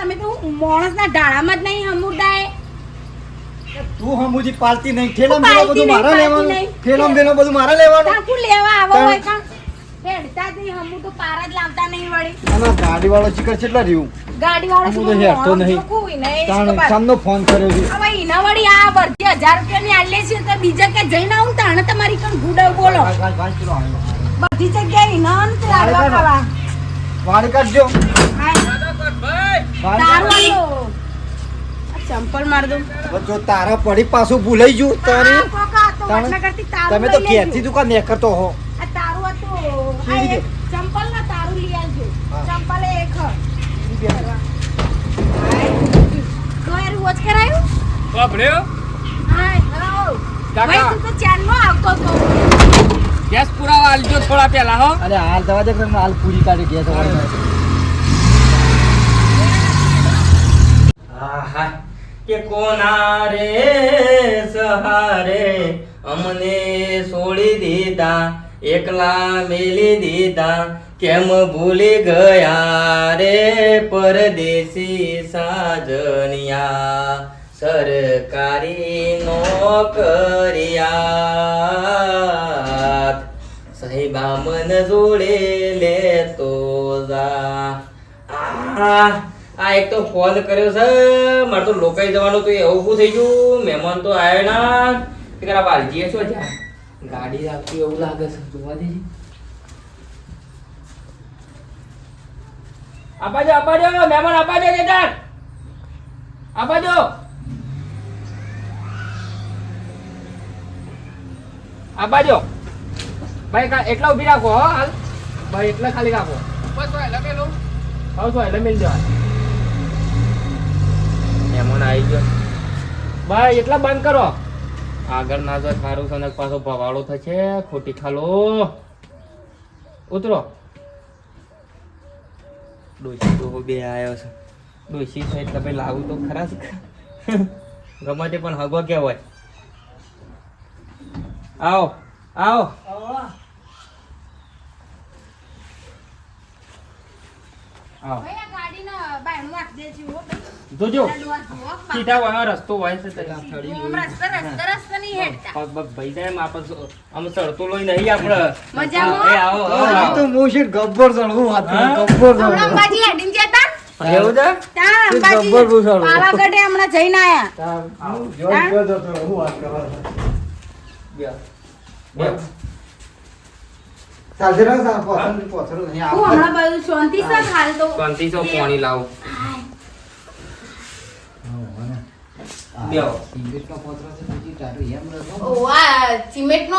તમે તો માણસના ઢાળામાં જ નહીં હમુડાય તું હમુજી પાલતી નહીં ઠેલામ પાલતી બધું મારા લેવાનું. ઠેલામ બેલો બધું મારા લેવાનું કાકુ લેવા આવો હોય કાં હેડતા નહીં હમુ તો પારા જ લાવતા નહીં વળી આના ગાડી વાળો ચીકર કેટલા રહ્યું ગાડી વાળો હું હેડતો નહીં. તાણ સામનો ફોન કર્યો છે એના વળી આ બધી હજાર રૂપિયાની આલે છે તો બીજા કે જઈને આવું તાણે તમારી કણ ગુડાવ બોલો. બધી જગ્યાએ ઇનામ વાળી કાઢજો હા, વાળી તારું કાઢજો. આલો. આ ચંપલ માર દઉં જો તારા પડી પાછું ભૂલાઈ ગયું તારી તમે તો. ઘેરથી દુકાન નેકરતો હો તારું હતું. આ કેવી એક ચંપલ ના તારું લઈ આવજો. ચંપલ એક હ. તો કરાયું? બાપડ્યો હા, કાકા. તું તો ચારનો આવતો હતો. ગેસ પુરાવા આલજો થોડા પહેલા હો અરે હાલ દવા દે હાલ પૂરી કાઢી ગયા તમારે આહા કે કોના રે સહારે અમને છોડી દીધા, એકલા મેલી દીધા, કેમ ભૂલી ગયા રે પરદેશી સાજનિયા? સરકારી નોકરિયા સાહેબા મન જોડે લેતો જા. આ આ એક તો ફોન કર્યો છે મારે તો લોકાઈ જવાનું તો એવું શું થઈ ગયું. મહેમાન તો આવ્યો ના. તારા વાલજીએ શું જ્યાં ગાડી રાખતી એવું લાગે છે. જોવા દેજે. આપાજો આપાજો મહેમાન આપાજો કેદાર આપાજો. આપાજો. ભાઈ એટલા ઊભી રાખો હાલ. ભાઈ એટલા ખાલી રાખો. બસ ભાઈ લમેલું. હાઉસ ભાઈ એટલે મિલ જવા આવી ગયો. ભાઈ એટલા બંધ કરો. આગળ ના જાય સારું છે પાછો ભવાળો થશે ખોટી ખાલો. ઉતરો. ડોસી તો બે આવ્યો છે. ડોશી છે એટલે ભાઈ લાવું તો ખરા છે ગમે તે પણ હગવા કહેવાય. આવો આવો. આવો. બાયણું દેજો, જોજો સીધા વાળા રસ્તો હોય છે રસ્તા નહીં પગ ભાઈ જાય એમ આપણે આમ સડતો લોહી નહીં આપણે. મજામાં? એ આવો આવો, તો મોશી ગબ્બર વાત ગબ્બર હમણાં ચડવું અંબાજી હેડીને જતા? એવું છે? ત્યાં અંબાજી. જબ્બર ભૂસાડો. પાવાગઢે હમણાં જઈને આયા. આવો. જોઈ ગયો તો તો હું વાત કરવા. બે. બે. ચાલશે ને સાહેબ? પોથરું પોથરું નહીં હું આવતું. હમણાં બધું શાંતિ સા હાલ તો. શાંતિ સો પાણી લાવો. છે ટાટુ એમ રહેતો. ઓ આ સિમેન્ટ નો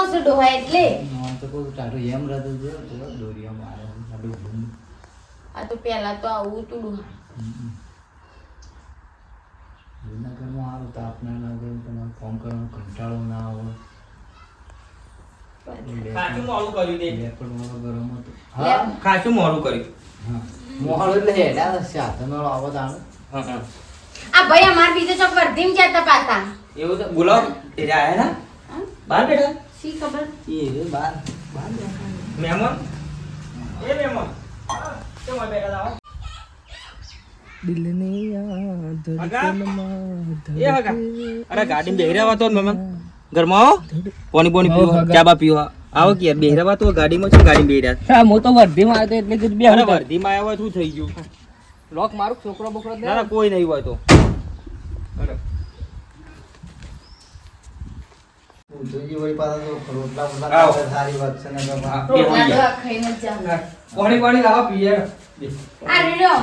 એટલે? આમ તો ટાટુ એમ જો તો દોરીઓ મારે આડું ભૂંડ. આ તો પેલા તો આવું તું જૂનાગઢમાં સારું તાપ લાગે તમારે ફોન કરવાનો કંટાળો ના આવે. ખાસું મોડું કર્યું તે. ગરમ હતો હા? ખાસું મોડું કર્યું હા એટલે હેડા સાધનો આવો તાણ હા, હા. આ ભાઈ અમાર બીજો ચોક વર્ધીમ જતા પાછા એવું તો બોલાવો એ આયા ના હા? બેઠા શી ખબર એ બાર બાર મહેમાન એ મહેમાન કેમ આ બેઠા હતા, આવો. હગા? એ હગા. અરે ગાડી બેહી રહ્યા તો મહેમાન ઘરમાં આવો પાણી પાણી પીવો. ચા બા પીવો. આવો કે બેહી રહ્યા તો ગાડીમાં છે ગાડી બેહરા રહ્યા હા હું તો વર્ધીમાં આવ્યો એટલે જ બે અરે વર્ધીમાં આવ્યા શું થઈ ગયું? લોક મારું છોકરો બોકરો ના ના કોઈ નહીં હોય તો. અરે. વળી પાછા તો રોટલા બોટલા સારી વાત છે ને કે હા. બા- રોટલા તો આ ખાઈને જ જાઉં. પાણી પાણી લાવો પીએ. આ રેડ્યો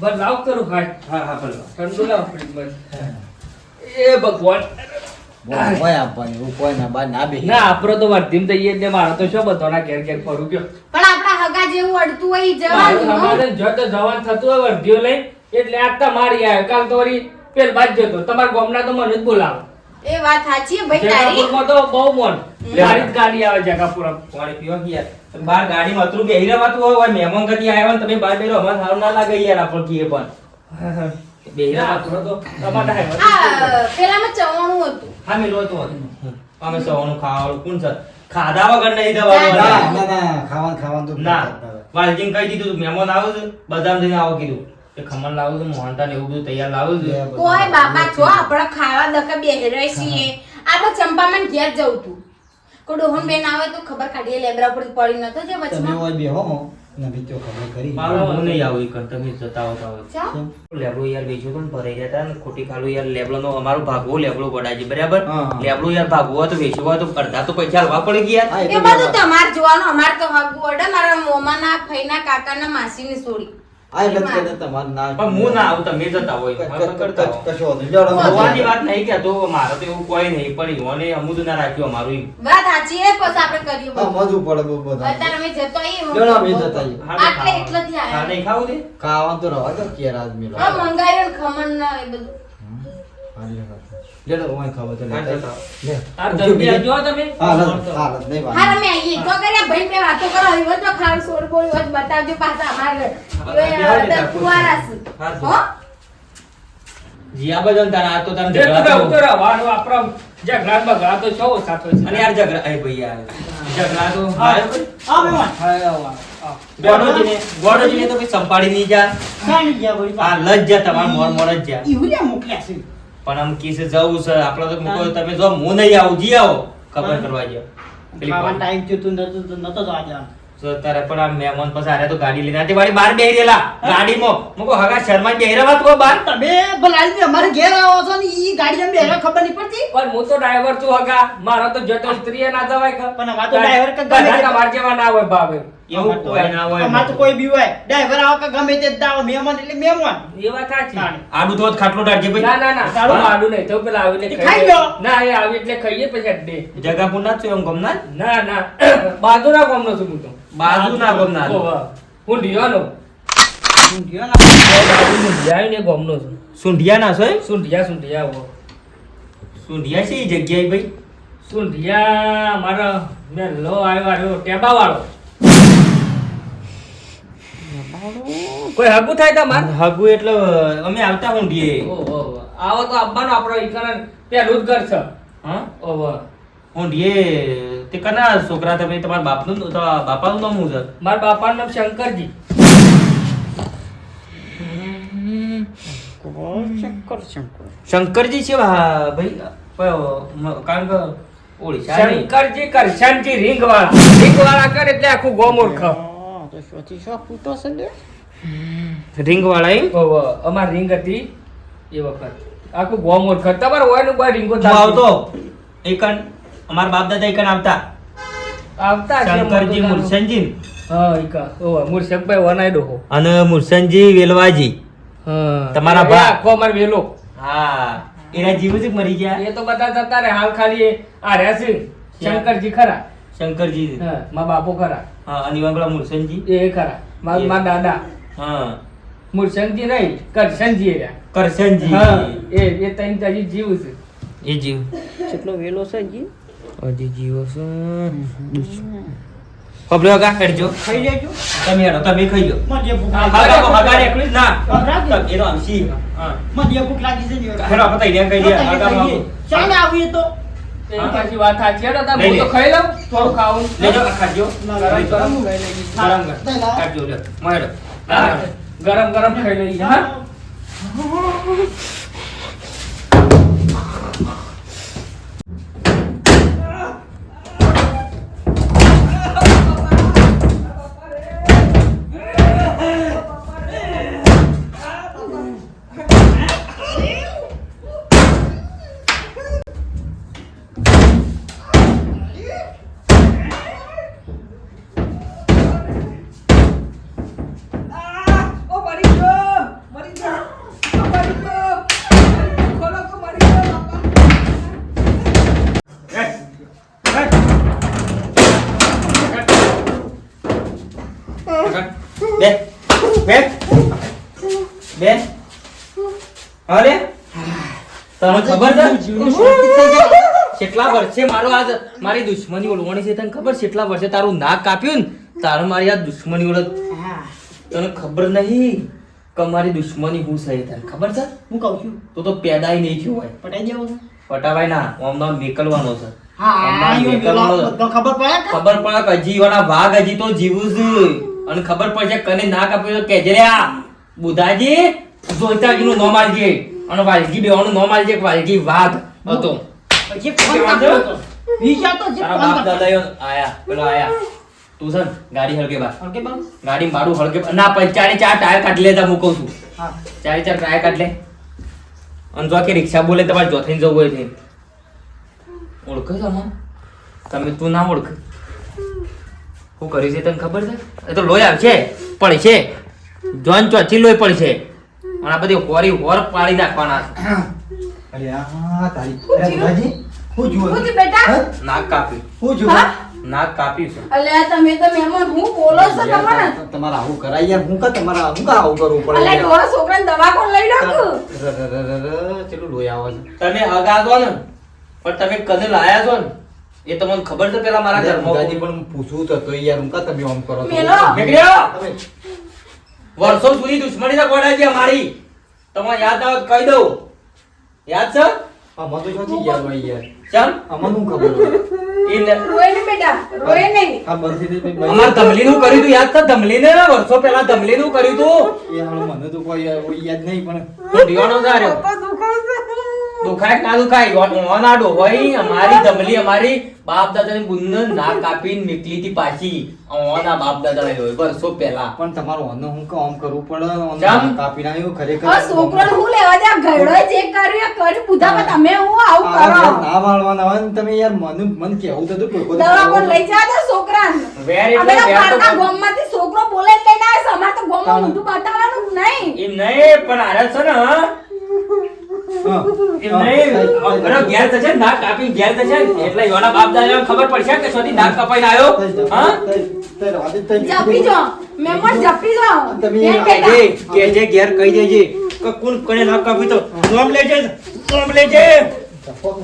બસ લાવ કરું હાય હા હા ઠંડુ લાવ એ ભગવાન. કોઈ આપવાની કોઈ ના બાર ના બેહી. ના આપડે તો વર્ધીમ જઈએ એટલે મારો તો શું બધાના ઘેર ઘેર ફરું ગયો પણ આપણા હગા જેવું અડતું હોય જવાનું હો. જો તો જવાન થતું હોય વર્ધીઓ લઈ. એટલે આ મારી આવ્યો કાલ તો વળી પેલ બાજ જતો તમારા ગામના તો મને જ બોલાવો. એ વાત સાચી ભાઈ તારી? તો બહુ મન. મારી ગાડી આવે જગાપુરમાં. પાણી પીવા કે તમે બહાર ગાડીમાં અતરું બેહી રહેવાતું હોય મહેમાન ગતિ આવ્યા ને તમે બાર બેરો અમારે સારું ના લાગે યાર આપણે કીએ પણ. બેહી ના, તો ટમાટા હે. આ પેલામાં ચવાણું હતું. હા મેલો તો અમે સવાનું ખાવાનું કોણ છે ખાધા વગર નહીં દેવાનું. ના ના ખાવાનું ખાવાનું તો ના. વાલજીને કહી દીધું મહેમાન આવે છે. બદામ થઈને આવો કીધું. તે ખમણ લાવું છું મોહનતા ને એવું બધું તૈયાર લાવું છું. કોઈ બાપા છો આપણે ખાવા દકે બેહરે છીએ. આપણે ચંપામાં ઘેર જવું તું. કોઈ ડોહન બેન આવે તો ખબર કાઢીએ લેબરા પર પડી નતો જે તમે હોય બેહો નવી તો ખબર કરી મારું હું નહીં. આવું કરતા તમે જતા આવતા હોય લેબડો યાર વેચ્યો તો ભરાઈ ગયા ને. ખોટી ખાલું યાર લેબડો નો અમારો ભાગવો લેબડો ગોડાજી બરાબર. લેબડો યાર ભાગવો તો વેચવો હોય તો અડધા તો પૈસા હાલવા પડી ગયા એ બધું. જોવાનું અમારે તો હગું અડે. મારા મોમાના ફઈના કાકાના માસીની સોડી આ તમારે ના પણ હું ના આવું તમે જતા હોય ક- તો ક- ક-. કશો જોવાની વાત નહીં કહેતો મારે તો એવું કોઈ નહીં પણ ઈવોને અમુદ ના રાખ્યું અમારું. વાત સાચી એ પછી આપણે કરીએ હા, બધું. પડે બધા અત્યારે અમે જતો આવીએ, લેવડો, અમે જતા આવીએ. આટલે ખાવાનું. એટલેથી આયા. નહીં ખાવું તે? ખાવાનું તો રવા દો કે રાજ મેલો હા, મંગાવ્યું ખમણ ના એ બધું હા, ઓય ખાવા તો. લે. જલ્દી આવજો તમે. હા, હાલત, નહીં વાંધો. હા, અમે આવીએ. તો કર્યા. ભાઈ બે વાતો કરો હવે તો ખાવાનું સોડ બોલ હોય બતાવજો પાછા અમારે. એ બેહવા દે, અંદર કુંવારા છે. હો? જીયા બદન તારા આ તો તારા ઝઘડા તો- ઉતરો વાનો આપણો જે બગડા તો છો સાથે છે. અને યાર ઝઘડા એ ભાઈ યાર ઝઘડા તો હા. હા, ગોડોજીને ગોડોજીને તો કઈ સંભાળી નહીં જા આ લજ જા તમાર મોર મોર જ જા પણ આમ કીસે જવું છે. આપણે તો મૂકો તમે જો હું નહીં આવું જી આવો. ખબર કરવા જો તું નતો તો તારે પણ આ મહેમાન પાસે આરે તો ગાડી લઈને આતી વાળી બહાર બેહી રહેલા. ગાડીમાં. મૂકો હગા શર્મા બેહી રહ્યા તો પડતી? પણ હું તો ડ્રાઈવર છું હગા. મારા તો જતો સ્ત્રી ના જવાય પણ અમાર તો driver કે ગાડી તે- તમારા ના હોય ભાવે એવું કોઈ ના હોય. અમાર તો કોઈ બી હોય. ડ્રાઈવર આવો કે ગમે તે જ મહેમાન એટલે મહેમાન. એ વાત સાચી આડું તો ખાટલો ડાળજે ના ભાઈ. ના ના તારું? હું આડું નહીં. તો પેલા આવીને એ ખાઈ ખાઈ લો. ના એ આવી એટલે ખાઈએ પછી અડ્ડે જગાપુર ના છો એમ ગમના ના ના બાજુના ગામનો છું હું તો. બાજુ ના ગમના હું. ઢિયાનો. ઊંધિયો ના બાજુ ને ગામનો છું. સુંઢિયા ના છો? સુંઢિયા સુંઢિયા હો. સુંઢિયા છે એ જગ્યાએ ભાઈ? સુંઢિયા મારો મેં લો આવ્યો આવ્યો ટેબા વાળો કોઈ હગુ થાય તમાર? હગુ એટલે અમે આવતા ઓહો આવો તો આવવાનો આપણો ઈકણ પેલું જ ઘર છે. હા? ઓહો. ઊંઢીએ તે કના છોકરા તમે તમારા બાપનું તો બાપાનું નામ શું છે? મારા બાપાનું નામ શંકરજી. શંકર શંકર શંકરજી છે ભાઈ કારણ કે ઓડિશા નહીં. શંકરજી કરશનજી રીંગ વાળા રીંગ વાળા કરે એટલે આખું ગોમ ઓળખ હા, તો શોથી શો ફૂટો છે લે રિંગ વાળા અમાર રીંગ હતી એ વખત. આખું ગોમ ઓળખ તમારે હોયનું કોઈ રીંગો આવતો. એકન અમારા બાપ દાદા એકન આવતા. આવતા શંકરજી મુરસનજી હા ઈકા ઓહો મુરશકભાઈ વનાઈ ડોહો અને મુરસનજી વેલવાજી. હા. તમારા ભા. આખો અમાર વેલો. હા. એના જીવ જ મરી ગયા. એ તો બધા જતા રે હાલ ખાલી આ રહ્યા શંકરજી ખરા. શંકરજી. હા મારા બાપો ખરા. હા અને એવા મુરસનજી એ ખરા. મારા. મારા દાદા. હા. મુરશંકજી નહીં કરશનજી રહ્યા. કરશનજી હા એ એ તઈ તજી જીવ છે. એ જીવ. કેટલો વેલો છે જી? હજી જીવો છે પબલો કા? કરજો ખાઈ લેજો. તમે હેડો તમે ખાઈ લો. મને ભૂખ હા, લાગી હા તો એકલી ના. હગા? એનો આમસી હા. મને ભૂખ લાગી છે ને હેડો પતાઈ દે કઈ દે માં ચાલે આવીએ તો. પાછી વાત સાચી. તાર લઈ હું તો ખાઈ લઉં. થોડું ખાવું. લેજો ખાજો. ગરમ ગરમ ગરમ. ગરમ લે. ગરમ ગરમ ખાઈ લઈએ હા. વર્ષે મારો આજ મારી દુશ્મની ઓળવાની છે તને ખબર છે? એટલા વર્ષે તારું નાક કાપ્યું ને તારું મારી આ દુશ્મની ઓળખ તને ખબર નહીં કે મારી દુશ્મની હું છે તને ખબર છે? હું કહું છું. તો તો પેદાય નહીં થયું હોય. પટાઈ જવો પટાવાય ના નામ મેકલવાનો છે. છે. ખબર પડે હજી વાળા વાઘ હજી તો જીવું છે. અને ખબર પડશે કને ના કાપ્યું તો કેજે રહ્યા બુધાજી જોઈતાજી નું નામ આલજે. અને વાલજી બેવાનું નામ આલજે વાલજી વાઘ હતો. પછી ફોન કાપતો હતો. વિચાર તો જે ફોન બાપ કાપતો. દાદાઓ આયા પેલો આયા તું છે ને ગાડી હળગે બાર ઓકે બાબુ? ગાડી મારું હળગે ના પછી ચારે ટાયર કાઢી લેતા કહું છું હા. ચારે ચાર ટાયર કાઢ લે અને જો કે રિક્ષા બોલે તમારે જોથઈને જવું હોય છે ઓળખો છો આમાં? તમે તું ના ઓળખ હું કર્યું છે તને ખબર છે એ તો લોહી આવશે પડશે જોન ચોથી લોહી પડશે અને આ બધી હોરી હોર પાડી નાખવાના છે. અરે આ તારી અરે હું જુઓ શું બેટા? નાક કાપ્યું હું જુઓ નાક કાપ્યું છે. અલ્યા તમે તો મહેમાન હું બોલો છો તમને તમારે? આવું કરાય યાર હું કા તમારે હું કા આવું કરવું પડે અલ્યા યાર? છોકરાને દવા કોણ લઈ નાખું ર- ર- ર- ર- ર- કેટલું લોહી આવે છે? તમે હગા છો ને પણ તમે કને લાયા છો ને? એ તમને ખબર છે પેલા મારા ઘરમાં? પણ પૂછવું તો યાર હું કા તમે આમ કરો મેલો. નીકળ્યો? વર્ષો સુધી દુશ્મની ના ગોડાજી છે અમારી. તમારે યાદ આવે કહી દઉં. યાદ છે? આમાં તો ક્યાંથી યાદ હોય યાર. ચમ? આમાં શું ખબર હોય? એ ન- રોય ને બેટા રોય નહીં. આ તો ભાઈ- અમાર ધમલીનું કર્યું તું યાદ છે? ધમલીને વર્ષો પહેલા ધમલીનું કર્યું તું. એ હાલો મને તો કોઈ યાદ નહીં પણ હું દિવાનો જ હાર્યો. દુખાય ના દુખાય? ઓના ડોહોઈ અમારી ધમલી અમારી બાપ દાદાની બુંદ ના કાપીને નીકળી હતી પાછી ઓના બાપ દાદા હોય વર્ષો પહેલા. પણ તમારો ઓનો હું કામ કરવું પડે ઓના કાપી ના એવું ખરેખર? છોકરો હું લેવા દે? ઘરડો જે કર્યો કર કર્યું. પર તમે હું આવું કરો? ના વાળવાના હોય ને તમે યાર મન મન કેવું તો કોઈ કોઈ દવા પણ લઈ જા દે છોકરાને. વેરી ગુડ બધા પારકા ગામમાંથી છોકરો બોલે લઈને આવે છે. તો તાણ. ઊંધું બતાવવાનું નહીં. એમ નહીં પણ આરે છે ને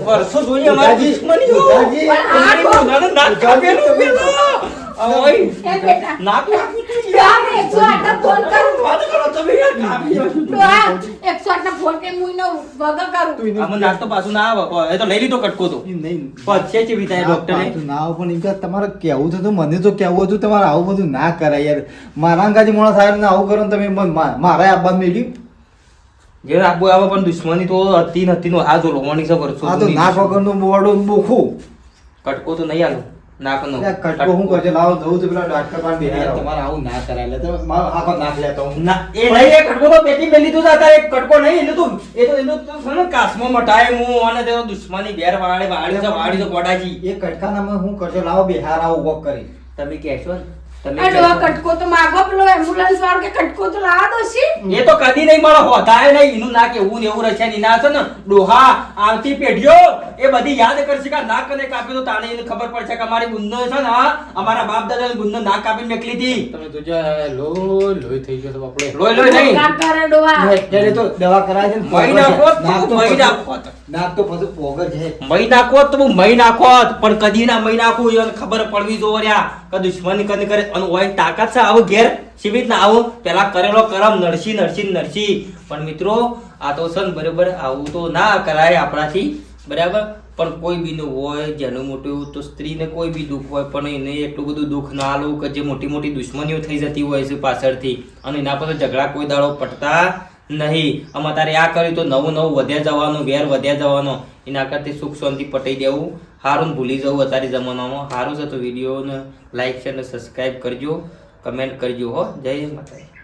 વર્ષો જોઈએ અમારી. બુધાજી. નાક કાપેલું પેલું. આ ઓય, એ બેટા નાક કાપ્યું છે. તો આ મેં 108 ના ફોન કરો તમે. યાર, કાપી નાખ્યું. તો આ 108 ના ફોન કરીને હું એનો વગર કરું. આમાં નાક પાછું ના આવે. એ તો લઈ લીધો કટકો તો. નહીં. પછી છે વિધાય ના, ડોક્ટરે ના આવું. પણ એમ કે તમારે કેવું થતું મને તો કેવું હતું તમારે આવું બધું ના કરાય યાર. મારા અંગાજી મોણા સાહેબ ને આવું કરો ને તમે મારા આબા મેળ્યું. જે આબુ આવે પણ દુશ્મની તો હતી નથી નો આ જો લોવાની ખબર આ તો. નાક વગરનું બોવાડું બોખું. કટકો તો નહીં આલો. કટકો હું લાવો જવું છું પેલા ડાક્ટર પાસે બેસી તમારે આવું ના કરાય લે તમે મારો આખો નાક લેતો હું. ના એ કટકો તો પેટી મેં લીધું છે એક કટકો નહીં એનું તો એ તો એનું તો મટાય હું અને તેનો દુશ્મની ઘેર વાળે વાળી છે વાળી છે કોડાજી એ કટકાનામાં હું કરજો લાવો બિહાર આવું વોક કરી. તમે કહેશો ને. કહેશો. કટકો તો માગો પેલો એમ્બ્યુલન્સ વાળો કે કટકો તો લાવા દો છી એ તો કદી નહીં મળે હોતાય નહીં. એનું નાક એવું ને એવું રહેશે ને એના છે ને ડોહા આવતી પેઢીઓ એ બધી યાદ કરશે કે નાક કને કાપ્યું તો તાણે એને ખબર પડશે કે અમારી બુંદો છે ને અમારા બાપ દાદા બુંદો ના કાપીને મેકલી હતી. તમે તો જ્યાં લોહી લોહી થઈ ગયો તો બાપડે. લોહી લોહી નહીં. કાક ડોહા. ત્યારે તો દવા કરાય છે મહી નાખો મહી નાખો તો. પછી પોગર છે. મહી નાખો તો હું પણ કદી ના મહી નાખું ખબર પડવી જોવે રહ્યા કે દુશ્મની અને ઓય તાકાત છે આવો ઘેર? સીમિત ના આવો? પેલા કરેલો કરમ નરસી નરસી નરસી. પણ મિત્રો, આ તો છે બરોબર, આવું તો ના કરાય આપણાથી. બરાબર? પણ કોઈ બીનું હોય, જેનું મોટું તો સ્ત્રીને કોઈ બી દુઃખ હોય, પણ એને એટલું બધું દુઃખ ના આલું કે જે મોટી મોટી દુશ્મનીઓ થઈ જતી હોય છે પાછળથી. અને એના પર ઝઘડા કોઈ દાડો પટતા નહીં. આમાં તારે આ કર્યું તો નવું નવું વધ્યા જવાનું, વેર વધ્યા જવાનો. એના કરતી સુખ શાંતિ પટાઈ દેવું. સારું ભૂલી જવું અત્યારે જમાનામાં. સારું છે તો વિડીયોને લાઇક છે અને સબસ્ક્રાઈબ કરજો. કમેન્ટ કરજો હો. જય માતા